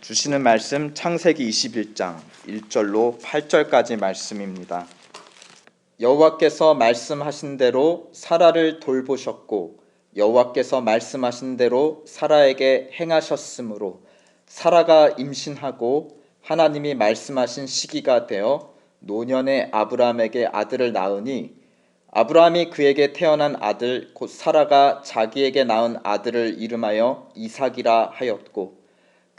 주시는 말씀 창세기 21장 1절로 8절까지 말씀입니다. 여호와께서 말씀하신 대로 사라를 돌보셨고 여호와께서 말씀하신 대로 사라에게 행하셨으므로 사라가 임신하고 하나님이 말씀하신 시기가 되어 노년의 아브라함에게 아들을 낳으니 아브라함이 그에게 태어난 아들 곧 사라가 자기에게 낳은 아들을 이름하여 이삭이라 하였고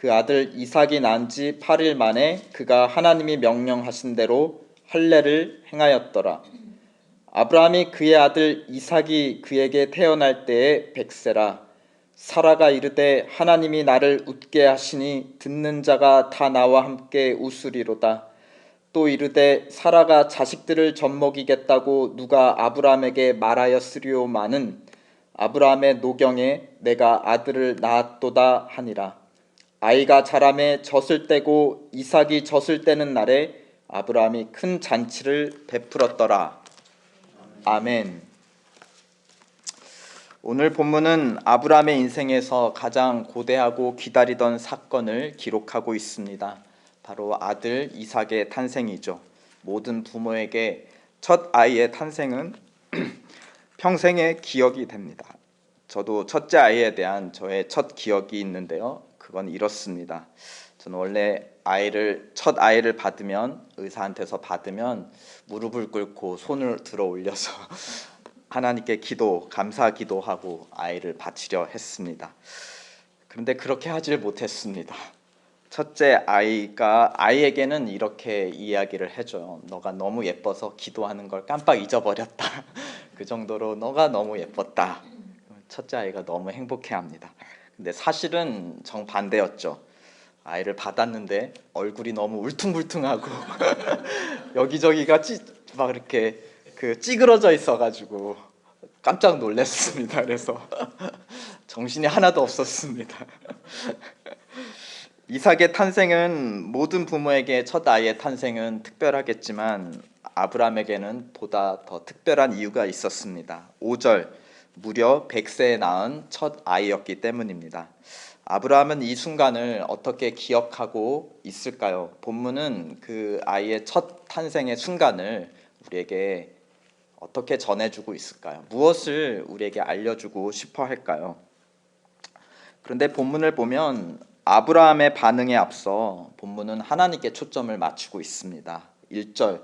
그 아들 이삭이 난 지 8일 만에 그가 하나님이 명령하신 대로 할례를 행하였더라. 아브라함이 그의 아들 이삭이 그에게 태어날 때에 백세라. 사라가 이르되 하나님이 나를 웃게 하시니 듣는 자가 다 나와 함께 웃으리로다. 또 이르되 사라가 자식들을 젖먹이겠다고 누가 아브라함에게 말하였으리오마는 아브라함의 노경에 내가 아들을 낳았도다 하니라. 아이가 자람에 젖을 떼고 이삭이 젖을 떼는 날에 아브라함이 큰 잔치를 베풀었더라. 아멘. 오늘 본문은 아브라함의 인생에서 가장 고대하고 기다리던 사건을 기록하고 있습니다. 바로 아들 이삭의 탄생이죠. 모든 부모에게 첫 아이의 탄생은 평생의 기억이 됩니다. 저도 첫째 아이에 대한 저의 첫 기억이 있는데요. 그건 이렇습니다. 저는 원래 아이를 첫 아이를 받으면 의사한테서 받으면 무릎을 꿇고 손을 들어 올려서 하나님께 기도 감사 기도하고 아이를 바치려 했습니다. 그런데 그렇게 하질 못했습니다. 첫째 아이가 아이에게는 이렇게 이야기를 해줘요. 너가 너무 예뻐서 기도하는 걸 깜빡 잊어버렸다. 그 정도로 너가 너무 예뻤다. 첫째 아이가 너무 행복해합니다. 근데 사실은 정 반대였죠. 아이를 받았는데 얼굴이 너무 울퉁불퉁하고 여기저기가 찌, 막 이렇게 그 찌그러져 있어가지고 깜짝 놀랐습니다. 그래서 정신이 하나도 없었습니다. 이삭의 탄생은 모든 부모에게 첫 아이의 탄생은 특별하겠지만 아브라함에게는 보다 더 특별한 이유가 있었습니다. 5절 무려 100세에 낳은 첫 아이였기 때문입니다. 아브라함은 이 순간을 어떻게 기억하고 있을까요? 본문은 그 아이의 첫 탄생의 순간을 우리에게 어떻게 전해주고 있을까요? 무엇을 우리에게 알려주고 싶어 할까요? 그런데 본문을 보면 아브라함의 반응에 앞서 본문은 하나님께 초점을 맞추고 있습니다. 1절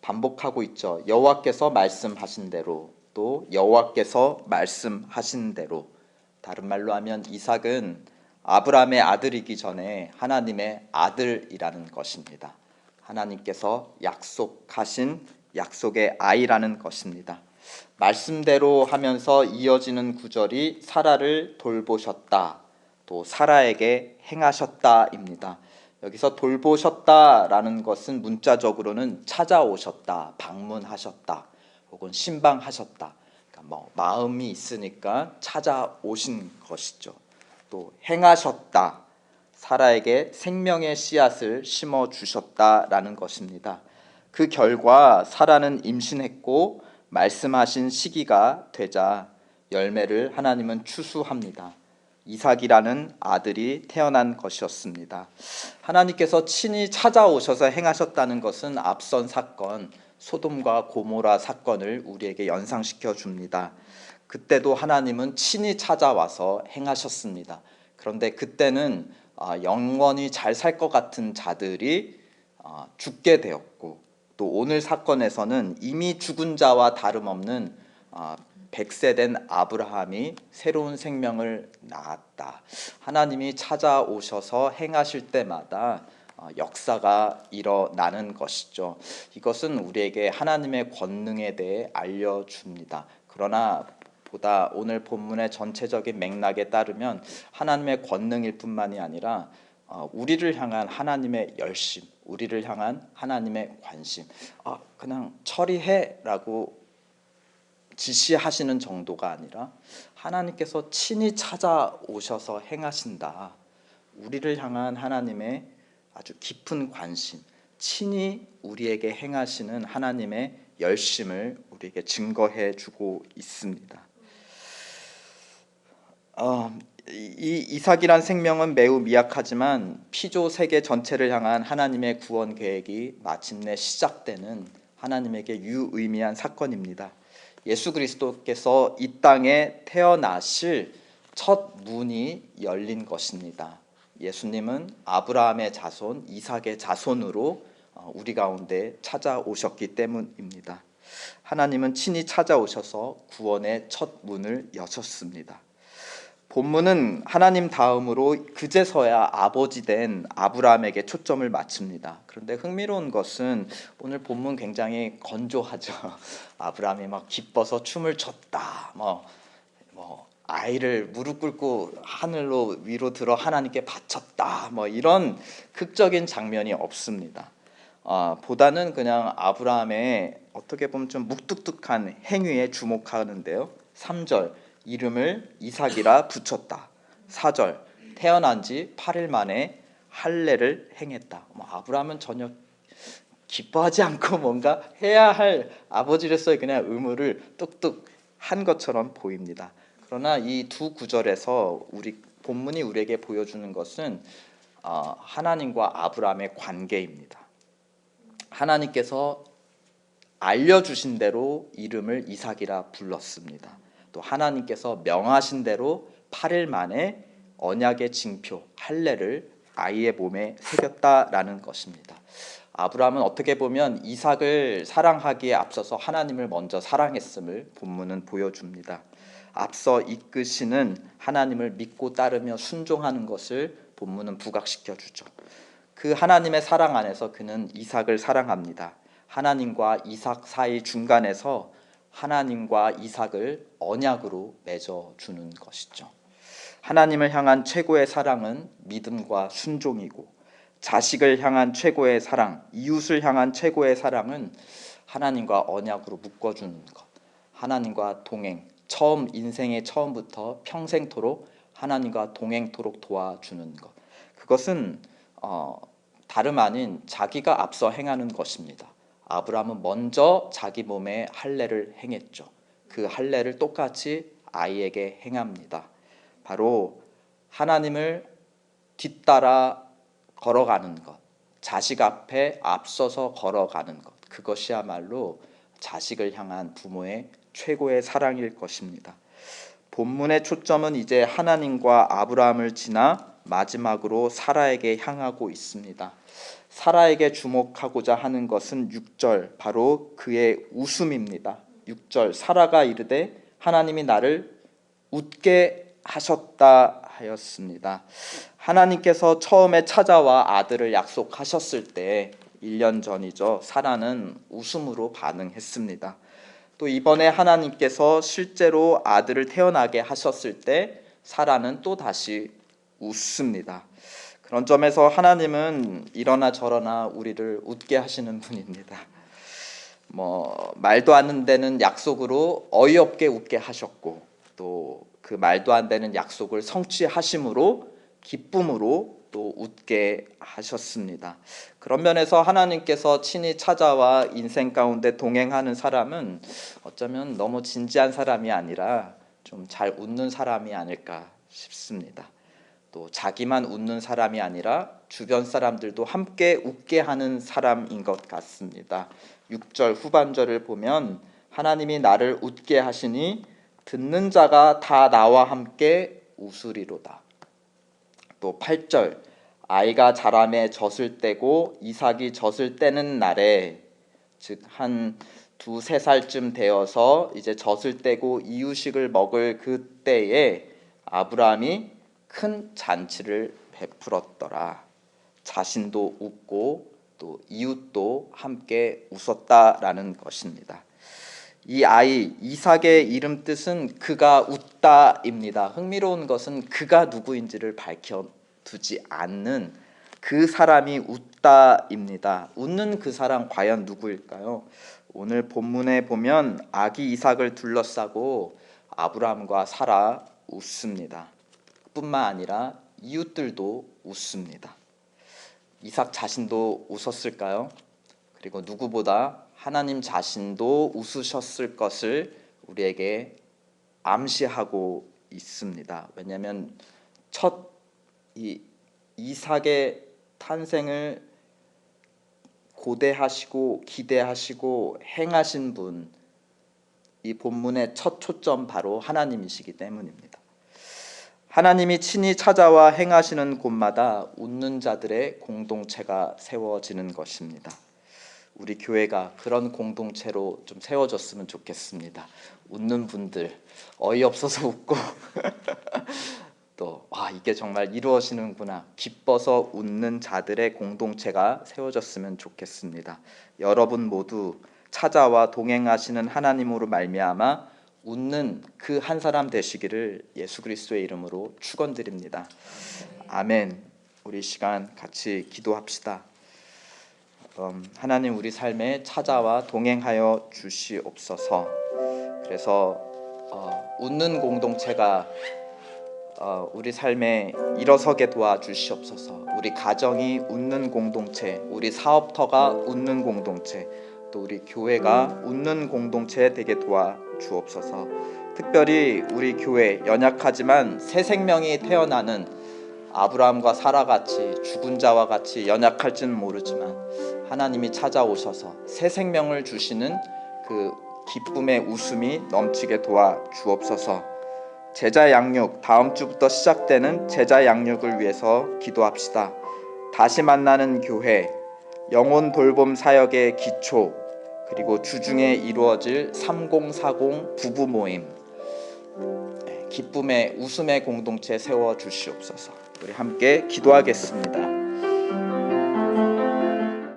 반복하고 있죠. 여호와께서 말씀하신 대로 또 여호와께서 말씀하신 대로 다른 말로 하면 이삭은 아브라함의 아들이기 전에 하나님의 아들이라는 것입니다. 하나님께서 약속하신 약속의 아이라는 것입니다. 말씀대로 하면서 이어지는 구절이 사라를 돌보셨다. 또 사라에게 행하셨다입니다. 여기서 돌보셨다라는 것은 문자적으로는 찾아오셨다, 방문하셨다, 혹은 신방하셨다. 그러니까 뭐 마음이 있으니까 찾아오신 것이죠. 또 행하셨다. 사라에게 생명의 씨앗을 심어 주셨다라는 것입니다. 그 결과 사라는 임신했고 말씀하신 시기가 되자 열매를 하나님은 추수합니다. 이삭이라는 아들이 태어난 것이었습니다. 하나님께서 친히 찾아오셔서 행하셨다는 것은 앞선 사건 소돔과 고모라 사건을 우리에게 연상시켜 줍니다. 그때도 하나님은 친히 찾아와서 행하셨습니다. 그런데 그때는 아, 영원히 잘 살 것 같은 자들이 아, 죽게 되었고 또 오늘 사건에서는 이미 죽은 자와 다름없는 100세 아, 된 아브라함이 새로운 생명을 낳았다. 하나님이 찾아오셔서 행하실 때마다 역사가 일어나는 것이죠. 이것은 우리에게 하나님의 권능에 대해 알려줍니다. 그러나 보다 오늘 본문의 전체적인 맥락에 따르면 하나님의 권능일 뿐만이 아니라 어, 우리를 향한 하나님의 열심, 우리를 향한 하나님의 관심, 아, 그냥 처리해라고 지시하시는 정도가 아니라 하나님께서 친히 찾아오셔서 행하신다. 우리를 향한 하나님의 아주 깊은 관심, 친히 우리에게 행하시는 하나님의 열심을 우리에게 증거해 주고 있습니다. 어, 이 이삭이란 생명은 매우 미약하지만 피조 세계 전체를 향한 하나님의 구원 계획이 마침내 시작되는 하나님에게 유의미한 사건입니다. 예수 그리스도께서 이 땅에 태어나실 첫 문이 열린 것입니다. 예수님은 아브라함의 자손, 이삭의 자손으로 어, 우리 가운데 찾아오셨기 때문입니다. 하나님은 친히 찾아오셔서 구원의 첫 문을 여셨습니다. 본문은 하나님 다음으로 그제서야 아버지 된 아브라함에게 초점을 맞춥니다. 그런데 흥미로운 것은 오늘 본문 굉장히 건조하죠. 아브라함이 막 기뻐서 춤을 췄다. 뭐, 뭐 아이를 무릎 꿇고 하늘로 위로 들어 하나님께 바쳤다. 뭐 이런 극적인 장면이 없습니다. 아, 보다는 그냥 아브라함의 어떻게 보면 좀 묵뚝뚝한 행위에 주목하는데요. 3절 이름을 이삭이라 붙였다. 4절 태어난 지 8일 만에 할례를 행했다. 뭐 아브라함은 전혀 기뻐하지 않고 뭔가 해야 할 아버지로서의 그냥 의무를 뚝뚝 한 것처럼 보입니다. 그러나 이 두 구절에서 우리 본문이 우리에게 보여주는 것은 어, 하나님과 아브라함의 관계입니다. 하나님께서 알려주신 대로 이름을 이삭이라 불렀습니다. 또 하나님께서 명하신 대로 8일 만에 언약의 징표 할례를 아이의 몸에 새겼다라는 것입니다. 아브라함은 어떻게 보면 이삭을 사랑하기에 앞서서 하나님을 먼저 사랑했음을 본문은 보여줍니다. 앞서 이끄시는 하나님을 믿고 따르며 순종하는 것을 본문은 부각시켜 주죠. 그 하나님의 사랑 안에서 그는 이삭을 사랑합니다. 하나님과 이삭 사이 중간에서 하나님과 이삭을 언약으로 맺어 주는 것이죠. 하나님을 향한 최고의 사랑은 믿음과 순종이고 자식을 향한 최고의 사랑, 이웃을 향한 최고의 사랑은 하나님과 언약으로 묶어 주는 것. 하나님과 동행, 처음 인생의 처음부터 평생토록 하나님과 동행토록 도와주는 것. 그것은 어, 다름 아닌 자기가 앞서 행하는 것입니다. 아브라함은 먼저 자기 몸에 할례를 행했죠. 그 할례를 똑같이 아이에게 행합니다. 바로 하나님을 뒤따라 걸어가는 것, 자식 앞에 앞서서 걸어가는 것, 그것이야말로 자식을 향한 부모의 최고의 사랑일 것입니다. 본문의 초점은 이제 하나님과 아브라함을 지나 마지막으로 사라에게 향하고 있습니다. 사라에게 주목하고자 하는 것은 6절 바로 그의 웃음입니다. 6절 사라가 이르되 하나님이 나를 웃게 하셨다 하였습니다. 하나님께서 처음에 찾아와 아들을 약속하셨을 때 1년 전이죠. 사라는 웃음으로 반응했습니다. 또 이번에 하나님께서 실제로 아들을 태어나게 하셨을 때 사라는 또 다시 웃습니다. 그런 점에서 하나님은 이러나 저러나 우리를 웃게 하시는 분입니다. 뭐 말도 안 되는 약속으로 어이없게 웃게 하셨고 또 그 말도 안 되는 약속을 성취하심으로 기쁨으로 또 웃게 하셨습니다. 그런 면에서 하나님께서 친히 찾아와 인생 가운데 동행하는 사람은 어쩌면 너무 진지한 사람이 아니라 좀 잘 웃는 사람이 아닐까 싶습니다. 또 자기만 웃는 사람이 아니라 주변 사람들도 함께 웃게 하는 사람인 것 같습니다. 6절 후반절을 보면 하나님이 나를 웃게 하시니 듣는 자가 다 나와 함께 웃으리로다. 또 8절 아이가 자람에 젖을 때고 이삭이 젖을 때는 날에 즉 한 두세 살쯤 되어서 이제 젖을 떼고 이유식을 먹을 그때에 아브라함이 큰 잔치를 베풀었더라. 자신도 웃고 또 이웃도 함께 웃었다라는 것입니다. 이 아이 이삭의 이름 뜻은 그가 웃다입니다. 흥미로운 것은 그가 누구인지를 밝혀 두지 않는 그 사람이 웃다입니다. 웃는 그 사람 과연 누구일까요? 오늘 본문에 보면 아기 이삭을 둘러싸고 아브라함과 사라 웃습니다. 뿐만 아니라 이웃들도 웃습니다. 이삭 자신도 웃었을까요? 그리고 누구보다 하나님 자신도 웃으셨을 것을 우리에게 암시하고 있습니다. 왜냐하면 첫 이 이삭의 탄생을 고대하시고 기대하시고 행하신 분, 이 본문의 첫 초점 바로 하나님이시기 때문입니다. 하나님이 친히 찾아와 행하시는 곳마다 웃는 자들의 공동체가 세워지는 것입니다. 우리 교회가 그런 공동체로 좀 세워졌으면 좋겠습니다. 웃는 분들 어이없어서 웃고 또 와 이게 정말 이루어지는구나 기뻐서 웃는 자들의 공동체가 세워졌으면 좋겠습니다. 여러분 모두 찾아와 동행하시는 하나님으로 말미암아 웃는 그 한 사람 되시기를 예수 그리스도의 이름으로 축원드립니다. 아멘. 우리 시간 같이 기도합시다. 음, 하나님 우리 삶에 찾아와 동행하여 주시옵소서. 그래서 어, 웃는 공동체가 어, 우리 삶에 일어서게 도와주시옵소서. 우리 가정이 웃는 공동체, 우리 사업터가 웃는 공동체, 또 우리 교회가 웃는 공동체 되게 도와주옵소서. 특별히 우리 교회 연약하지만 새 생명이 태어나는 아브라함과 사라 같이 죽은 자와 같이 연약할지는 모르지만 하나님이 찾아오셔서 새 생명을 주시는 그 기쁨의 웃음이 넘치게 도와 주옵소서. 제자 양육 다음 주부터 시작되는 제자 양육을 위해서 기도합시다. 다시 만나는 교회 영혼 돌봄 사역의 기초 그리고 주중에 이루어질 3040 부부 모임 네, 기쁨의 웃음의 공동체 세워 주시옵소서. 우리 함께 기도하겠습니다.